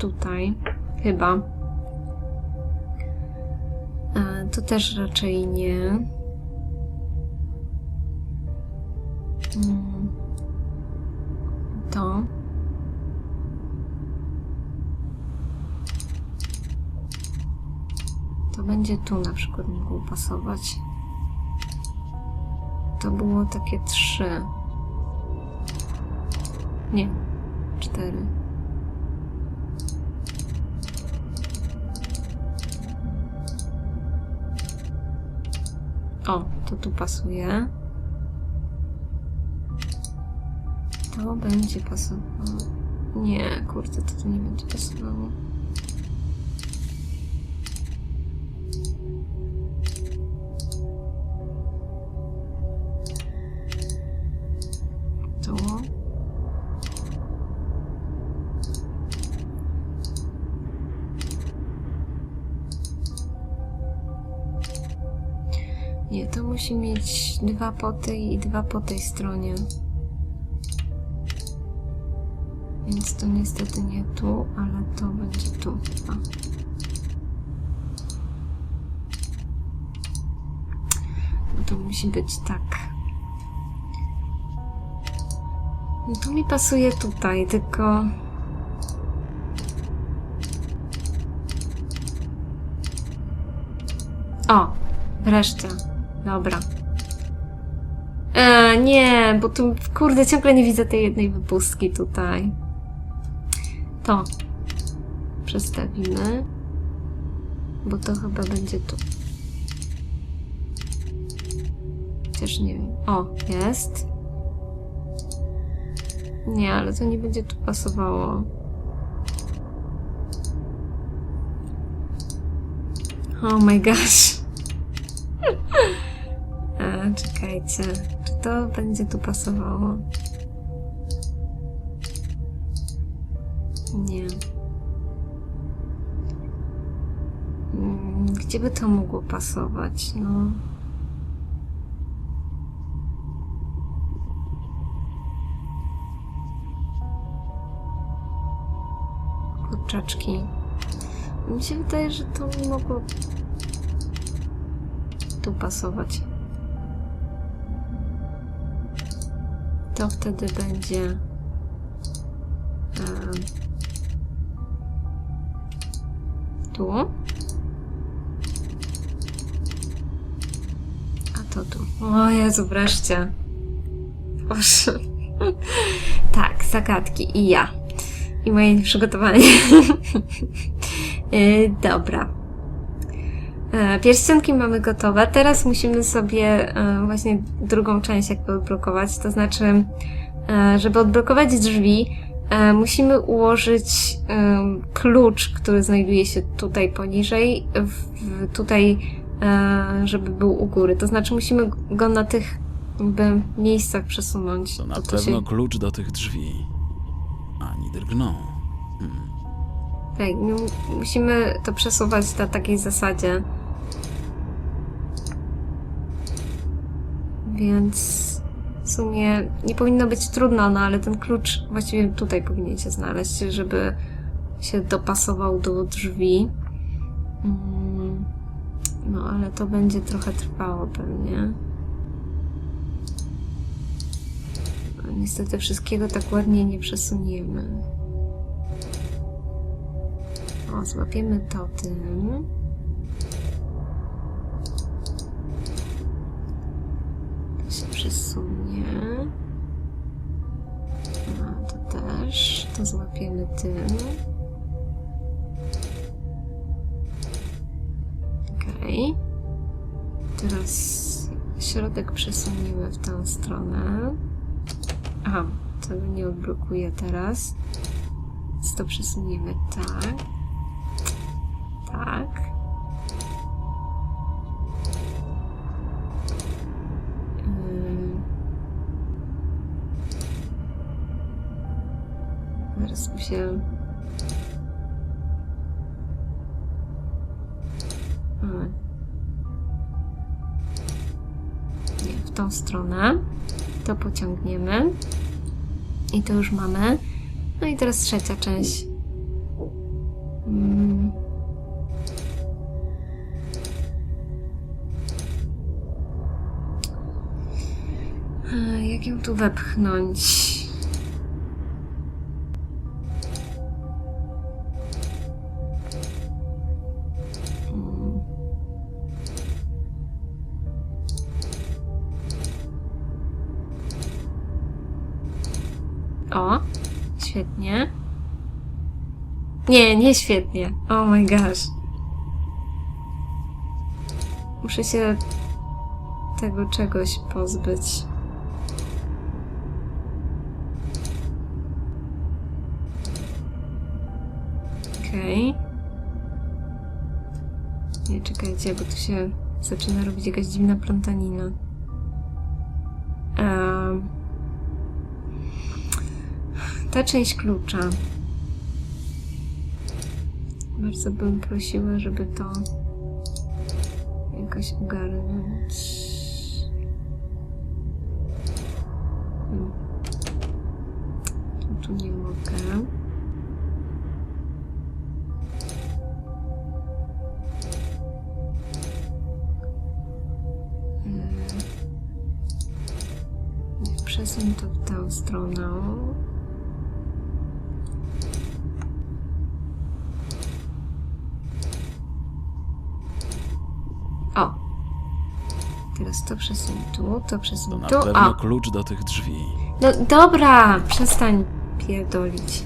tutaj. Chyba. E, tu też raczej nie. Mm. To. To będzie tu na przykład mogło pasować. To było takie trzy. Nie, cztery. O, to tu pasuje. To będzie pasowało. Nie, kurde, to tu nie będzie pasowało. Musi mieć dwa po tej i dwa po tej stronie. Więc to niestety nie tu, ale to będzie tu chyba. To musi być tak. No to mi pasuje tutaj, tylko... O, wreszcie. Dobra. E, nie, bo tu, kurde, ciągle nie widzę tej jednej wypustki tutaj. To. Przestawimy. Bo to chyba będzie tu. Chociaż nie wiem. O, jest. Nie, ale to nie będzie tu pasowało. Oh my gosh. Czekajcie. Czy to będzie tu pasowało? Nie. Mm, Gdzie by to mogło pasować? No. Kurczaczki. Mi się wydaje, że to mogło tu pasować. To wtedy będzie em, tu. A to tu. O Jezu, wreszcie. Tak, zagadki i ja. I moje nieprzygotowanie. Yy, Dobra. E, Pierścionki mamy gotowe. Teraz musimy sobie e, właśnie drugą część jakby odblokować. To znaczy, e, żeby odblokować drzwi, musimy ułożyć klucz, który znajduje się tutaj poniżej, tutaj, żeby był u góry. To znaczy, musimy go na tych jakby miejscach przesunąć. To na To pewno się- klucz do tych drzwi. Ani drgną. Hmm. Tak, my musimy to przesuwać na takiej zasadzie. Więc w sumie nie powinno być trudno, no ale ten klucz właściwie tutaj powinien się znaleźć, żeby się dopasował do drzwi. Mm, No ale to będzie trochę trwało pewnie. A Niestety wszystkiego tak ładnie nie przesuniemy. O, złapiemy to tym. To się przesunie. A, to też. To złapiemy tym. Okej. Teraz środek przesuniemy w tę stronę. Aha, to nie odblokuje teraz. Więc to przesuniemy tak. Tak. Się... Nie, w tą stronę. To pociągniemy. I to już mamy. No i teraz trzecia część. Mm. Jak ją tu wepchnąć? Nie, nie świetnie. Oh my gosh. Muszę się tego czegoś pozbyć. Okej. Nie, czekajcie, bo tu się zaczyna robić jakaś dziwna plątanina. Ta część klucza. Bardzo bym prosiła, żeby to jakoś ogarnąć. Hmm. Tu nie mogę. Hmm. Przesuń to w tę stronę. O! Teraz to przesuń tu, to To przesuń na tu. pewno O! klucz do tych drzwi. No dobra, przestań pierdolić.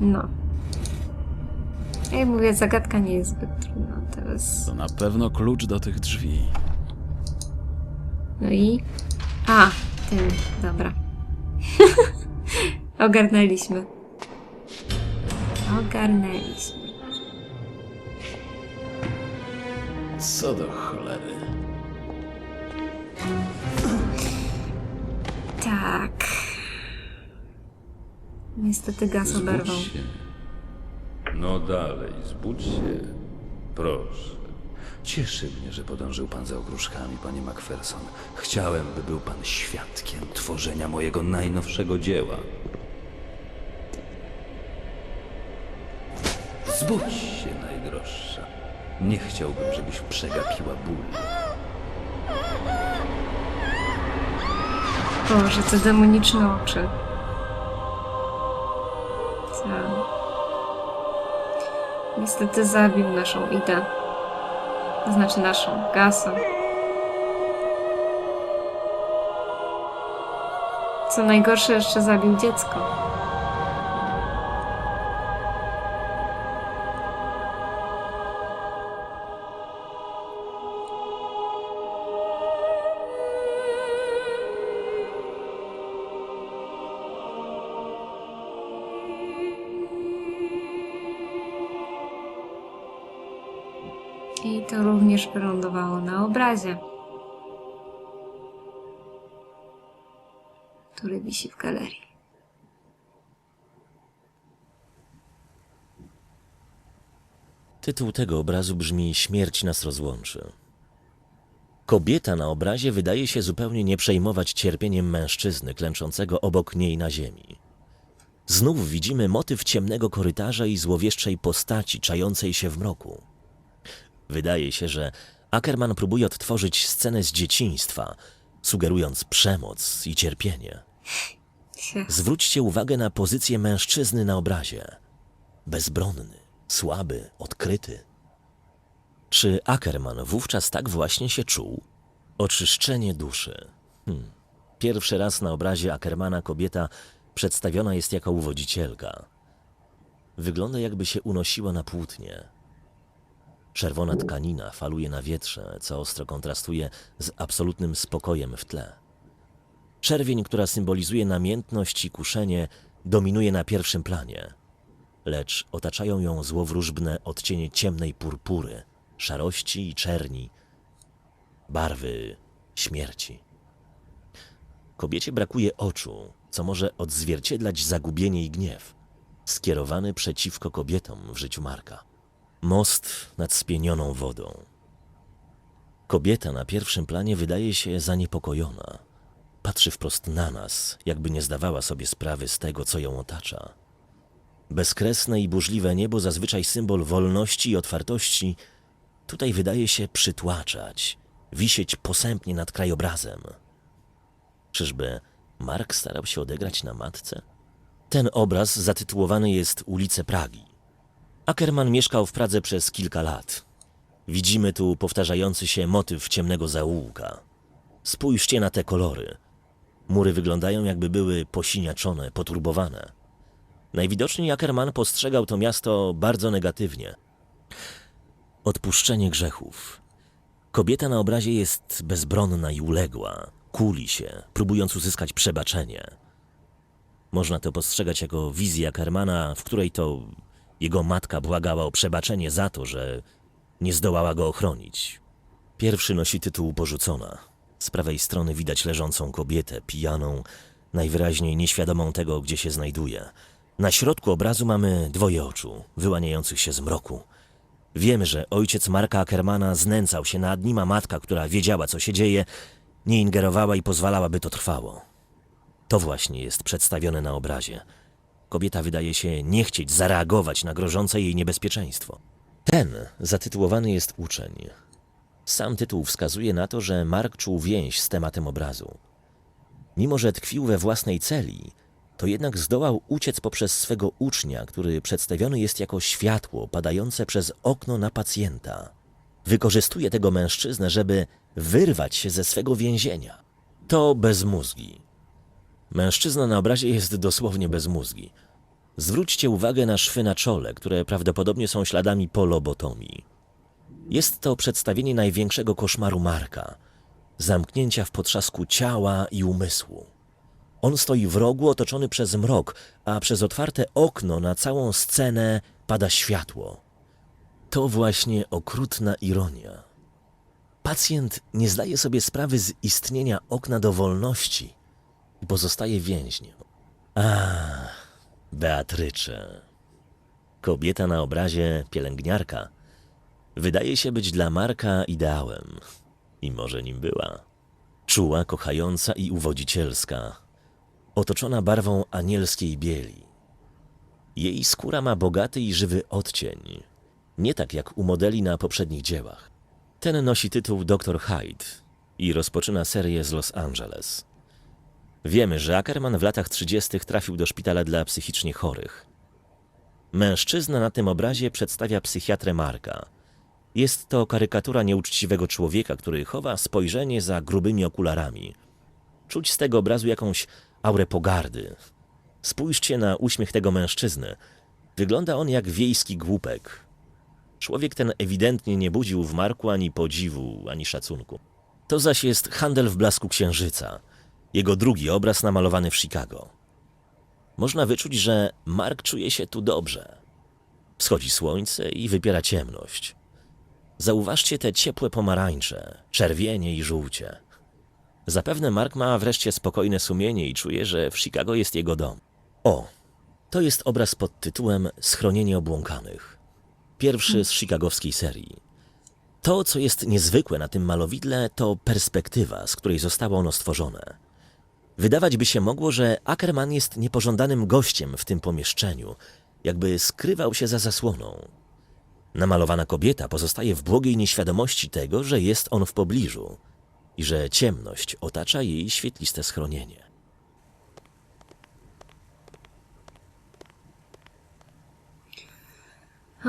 No. Jak mówię, zagadka nie jest zbyt trudna teraz. To na pewno klucz do tych drzwi. No i... A, tym, dobra. Ogarnęliśmy. Ogarnęliśmy. Co do cholery. Tak. Niestety gaz oberwał. Zbudź się. No dalej, zbudź się. Proszę. Cieszy mnie, że podążył pan za ogróżkami, panie Macpherson. Chciałem, by był pan świadkiem tworzenia mojego najnowszego dzieła. Zbudź się, najdroższa. Nie chciałbym, żebyś przegapiła ból. Boże, te demoniczne oczy. Tak. Niestety zabił naszą Idę. To znaczy naszą, Gasa. Co najgorsze, jeszcze zabił dziecko. I to również wylądowało na obrazie, który wisi w galerii. Tytuł tego obrazu brzmi Śmierć nas rozłączy. Kobieta na obrazie wydaje się zupełnie nie przejmować cierpieniem mężczyzny klęczącego obok niej na ziemi. Znów widzimy motyw ciemnego korytarza i złowieszczej postaci czającej się w mroku. Wydaje się, że Ackerman próbuje odtworzyć scenę z dzieciństwa, sugerując przemoc i cierpienie. Zwróćcie uwagę na pozycję mężczyzny na obrazie. Bezbronny, słaby, odkryty. Czy Ackerman wówczas tak właśnie się czuł? Oczyszczenie duszy. Hmm. Pierwszy raz na obrazie Ackermana kobieta przedstawiona jest jako uwodzicielka. Wygląda jakby się unosiła na płótnie. Czerwona tkanina faluje na wietrze, co ostro kontrastuje z absolutnym spokojem w tle. Czerwień, która symbolizuje namiętność i kuszenie, dominuje na pierwszym planie, lecz otaczają ją złowróżbne odcienie ciemnej purpury, szarości i czerni, barwy śmierci. Kobiecie brakuje oczu, co może odzwierciedlać zagubienie i gniew, skierowany przeciwko kobietom w życiu Marka. Most nad spienioną wodą. Kobieta na pierwszym planie wydaje się zaniepokojona. Patrzy wprost na nas, jakby nie zdawała sobie sprawy z tego, co ją otacza. Bezkresne i burzliwe niebo, zazwyczaj symbol wolności i otwartości, tutaj wydaje się przytłaczać, wisieć posępnie nad krajobrazem. Czyżby Mark starał się odegrać na matce? Ten obraz zatytułowany jest Ulice Pragi. Ackerman mieszkał w Pradze przez kilka lat. Widzimy tu powtarzający się motyw ciemnego zaułka. Spójrzcie na te kolory. Mury wyglądają jakby były posiniaczone, poturbowane. Najwidoczniej Ackerman postrzegał to miasto bardzo negatywnie. Odpuszczenie grzechów. Kobieta na obrazie jest bezbronna i uległa. Kuli się, próbując uzyskać przebaczenie. Można to postrzegać jako wizję Ackermana, w której to jego matka błagała o przebaczenie za to, że nie zdołała go ochronić. Pierwszy nosi tytuł Porzucona. Z prawej strony widać leżącą kobietę, pijaną, najwyraźniej nieświadomą tego, gdzie się znajduje. Na środku obrazu mamy dwoje oczu, wyłaniających się z mroku. Wiemy, że ojciec Marka Ackermana znęcał się nad nim, a matka, która wiedziała, co się dzieje, nie ingerowała i pozwalała, by to trwało. To właśnie jest przedstawione na obrazie. Kobieta wydaje się nie chcieć zareagować na grożące jej niebezpieczeństwo. Ten zatytułowany jest Uczeń. Sam tytuł wskazuje na to, że Mark czuł więź z tematem obrazu. Mimo, że tkwił we własnej celi, to jednak zdołał uciec poprzez swego ucznia, który przedstawiony jest jako światło padające przez okno na pacjenta. Wykorzystuje tego mężczyznę, żeby wyrwać się ze swego więzienia. To bezmózgi. Mężczyzna na obrazie jest dosłownie bezmózgi. Zwróćcie uwagę na szwy na czole, które prawdopodobnie są śladami polobotomii. Jest to przedstawienie największego koszmaru Marka zamknięcia w potrzasku ciała i umysłu. On stoi w rogu otoczony przez mrok, a przez otwarte okno na całą scenę pada światło. To właśnie okrutna ironia. Pacjent nie zdaje sobie sprawy z istnienia okna do wolności i pozostaje więźniem. A, Beatrycze. Kobieta na obrazie pielęgniarka wydaje się być dla Marka ideałem. I może nim była. Czuła, kochająca i uwodzicielska, otoczona barwą anielskiej bieli. Jej skóra ma bogaty i żywy odcień, nie tak jak u modeli na poprzednich dziełach. Ten nosi tytuł Dr. Hyde i rozpoczyna serię z Los Angeles. Wiemy, że Ackerman w latach 30. trafił do szpitala dla psychicznie chorych. Mężczyzna na tym obrazie przedstawia psychiatrę Marka. Jest to karykatura nieuczciwego człowieka, który chowa spojrzenie za grubymi okularami. Czuć z tego obrazu jakąś aurę pogardy. Spójrzcie na uśmiech tego mężczyzny. Wygląda on jak wiejski głupek. Człowiek ten ewidentnie nie budził w Marku ani podziwu, ani szacunku. To zaś jest handel w blasku księżyca. Jego drugi obraz namalowany w Chicago. Można wyczuć, że Mark czuje się tu dobrze. Wschodzi słońce i wypiera ciemność. Zauważcie te ciepłe pomarańcze, czerwienie i żółcie. Zapewne Mark ma wreszcie spokojne sumienie i czuje, że w Chicago jest jego dom. O, to jest obraz pod tytułem Schronienie obłąkanych. Pierwszy z chicagowskiej serii. To, co jest niezwykłe na tym malowidle, to perspektywa, z której zostało ono stworzone. Wydawać by się mogło, że Ackerman jest niepożądanym gościem w tym pomieszczeniu, jakby skrywał się za zasłoną. Namalowana kobieta pozostaje w błogiej nieświadomości tego, że jest on w pobliżu i że ciemność otacza jej świetliste schronienie.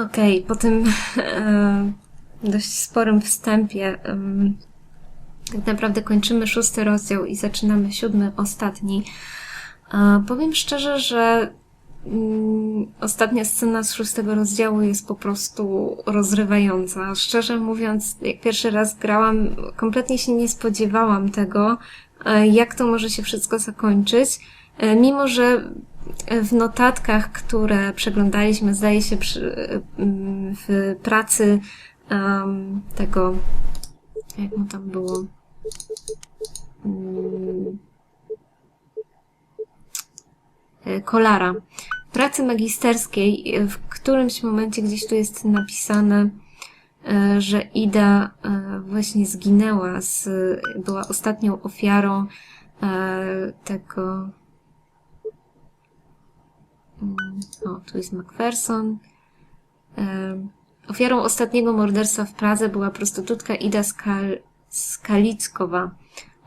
Okej, po tym e, dość sporym wstępie em, tak naprawdę kończymy szósty rozdział i zaczynamy siódmy, ostatni. E, powiem szczerze, że mm, ostatnia scena z szóstego rozdziału jest po prostu rozrywająca. Szczerze mówiąc, jak pierwszy raz grałam, kompletnie się nie spodziewałam tego, e, jak to może się wszystko zakończyć. E, Mimo, że w notatkach, które przeglądaliśmy, zdaje się przy, mm, w pracy em, tego, jak mu tam było, e, Kolara. W pracy magisterskiej e, w którymś momencie gdzieś tu jest napisane, e, że Ida e, właśnie zginęła, z, była ostatnią ofiarą e, tego Mm, O, tu jest Macpherson. Ofiarą ostatniego morderstwa w Pradze była prostytutka Ida Skal Skalickowa,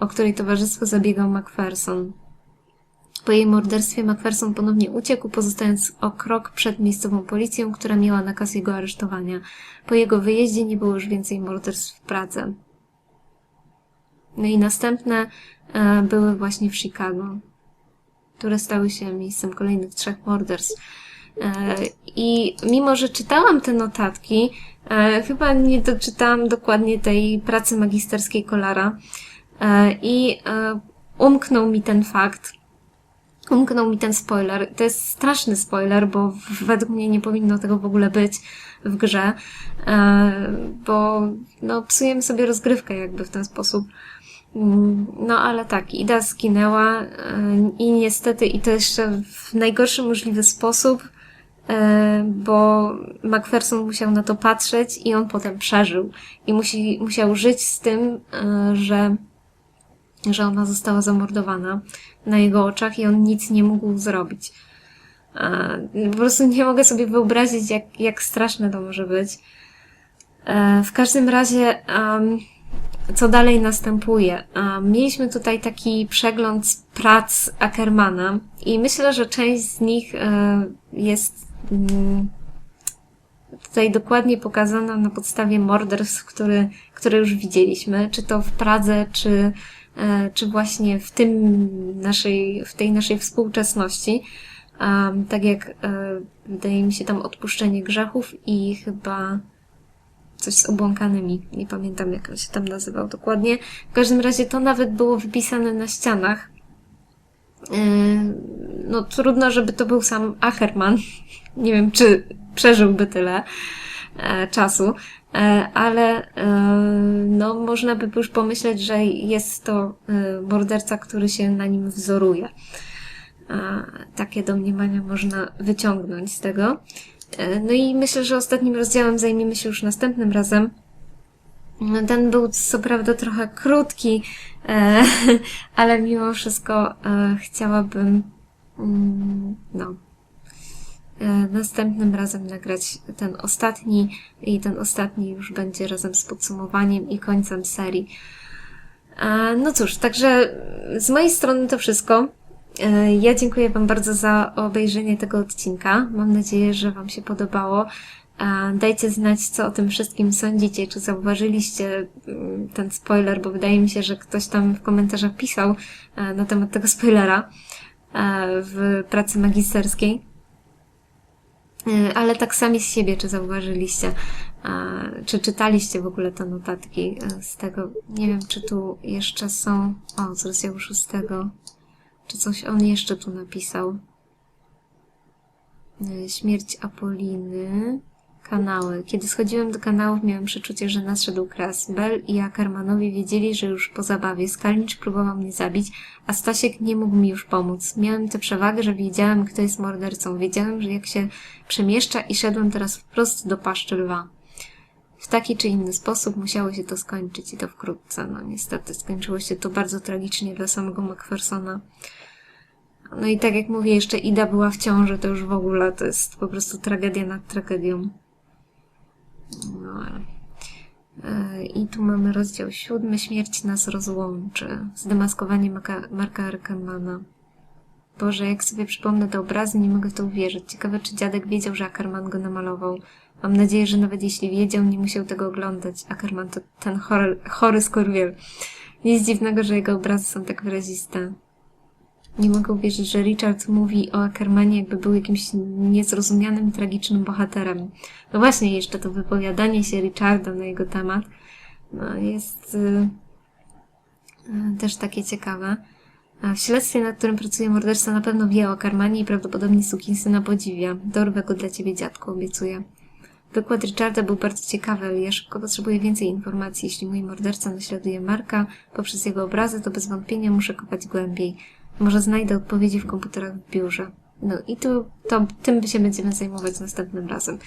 o której towarzystwo zabiegał Macpherson. Po jej morderstwie Macpherson ponownie uciekł, pozostając o krok przed miejscową policją, która miała nakaz jego aresztowania. Po jego wyjeździe nie było już więcej morderstw w Pradze. No i następne e, były właśnie w Chicago, które stały się miejscem kolejnych trzech morderstw. E, I mimo, że czytałam te notatki, e, chyba nie doczytałam dokładnie tej pracy magisterskiej Kolara e, i e, umknął mi ten fakt, umknął mi ten spoiler. To jest straszny spoiler, bo według mnie nie powinno tego w ogóle być w grze, bo no, psujemy sobie rozgrywkę jakby w ten sposób. Mm, No ale tak, Ida zginęła i niestety i to jeszcze w najgorszy możliwy sposób, bo Macpherson musiał na to patrzeć i on potem przeżył. I musi, musiał żyć z tym, e, że, że ona została zamordowana na jego oczach i on nic nie mógł zrobić. E, Po prostu nie mogę sobie wyobrazić, jak, jak straszne to może być. E, W każdym razie, co dalej następuje? Mieliśmy tutaj taki przegląd prac Ackermana i myślę, że część z nich e, jest tutaj dokładnie pokazana na podstawie morderstw, które, które już widzieliśmy, czy to w Pradze, czy, e, czy właśnie w tym naszej, w tej naszej współczesności. Tak jak e, wydaje mi się tam odpuszczenie grzechów i chyba coś z obłąkanymi. Nie pamiętam jak on się tam nazywał dokładnie. W każdym razie to nawet było wypisane na ścianach. E, no trudno, żeby to był sam Ackerman. Nie wiem, czy przeżyłby tyle e, czasu, e, ale e, no można by już pomyśleć, że jest to morderca, który się na nim wzoruje. Takie domniemania można wyciągnąć z tego. No i myślę, że ostatnim rozdziałem zajmiemy się już następnym razem. Ten był co prawda trochę krótki, ale mimo wszystko chciałabym mm, no, następnym razem nagrać ten ostatni i ten ostatni już będzie razem z podsumowaniem i końcem serii. E, No cóż, także z mojej strony to wszystko. E, Ja dziękuję Wam bardzo za obejrzenie tego odcinka. Mam nadzieję, że Wam się podobało. E, Dajcie znać, co o tym wszystkim sądzicie. Czy zauważyliście mm, ten spoiler, bo wydaje mi się, że ktoś tam w komentarzach pisał e, na temat tego spoilera e, w pracy magisterskiej. E, Ale tak sami z siebie, czy zauważyliście, czy czytaliście w ogóle te notatki e, z tego. Nie wiem, czy tu jeszcze są. O, z rozdziału szóstego. Czy coś on jeszcze tu napisał? E, Śmierć Apoliny. Kanały. Kiedy schodziłem do kanałów, miałem przeczucie, że nadszedł kras. Bell i Ackermanowie wiedzieli, że już po zabawie. Skalnicz próbował mnie zabić, a Stasiek nie mógł mi już pomóc. Miałem tę przewagę, że wiedziałem, kto jest mordercą. Wiedziałem, że jak się przemieszcza i szedłem teraz wprost do paszczy lwa. W taki czy inny sposób musiało się to skończyć i to wkrótce. No niestety skończyło się to bardzo tragicznie dla samego Macphersona. No i tak jak mówię, jeszcze Ida była w ciąży, to już w ogóle to jest po prostu tragedia nad tragedią. No. E, I tu mamy rozdział siódmy. Śmierć nas rozłączy. Zdemaskowanie Marka Arkermana. Boże, jak sobie przypomnę te obrazy, nie mogę w to uwierzyć. Ciekawe, czy dziadek wiedział, że Ackerman go namalował. Mam nadzieję, że nawet jeśli wiedział, nie musiał tego oglądać. Ackerman to ten chory, chory skurwiel. Nic dziwnego, że jego obrazy są tak wyraziste. Nie mogę uwierzyć, że Richard mówi o Ackermanie, jakby był jakimś niezrozumianym, tragicznym bohaterem. No właśnie, jeszcze to wypowiadanie się Richarda na jego temat no, jest y, y, też takie ciekawe. A w śledztwie, nad którym pracuje morderca, na pewno wie o Ackermanie i prawdopodobnie sukinsyna podziwia. Dorwę go dla ciebie, dziadku, obiecuję. Wykład Richarda był bardzo ciekawy, ale ja szybko potrzebuję więcej informacji. Jeśli mój morderca naśladuje Marka poprzez jego obrazy, to bez wątpienia muszę kopać głębiej. Może znajdę odpowiedzi w komputerach w biurze. No i tu, to, tym się będziemy zajmować następnym razem.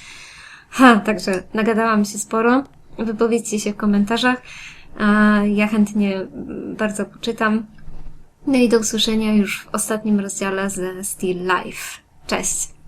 Ha, także nagadałam się sporo. Wypowiedzcie się w komentarzach. Ja chętnie bardzo poczytam. No i do usłyszenia już w ostatnim rozdziale ze Still Life. Cześć!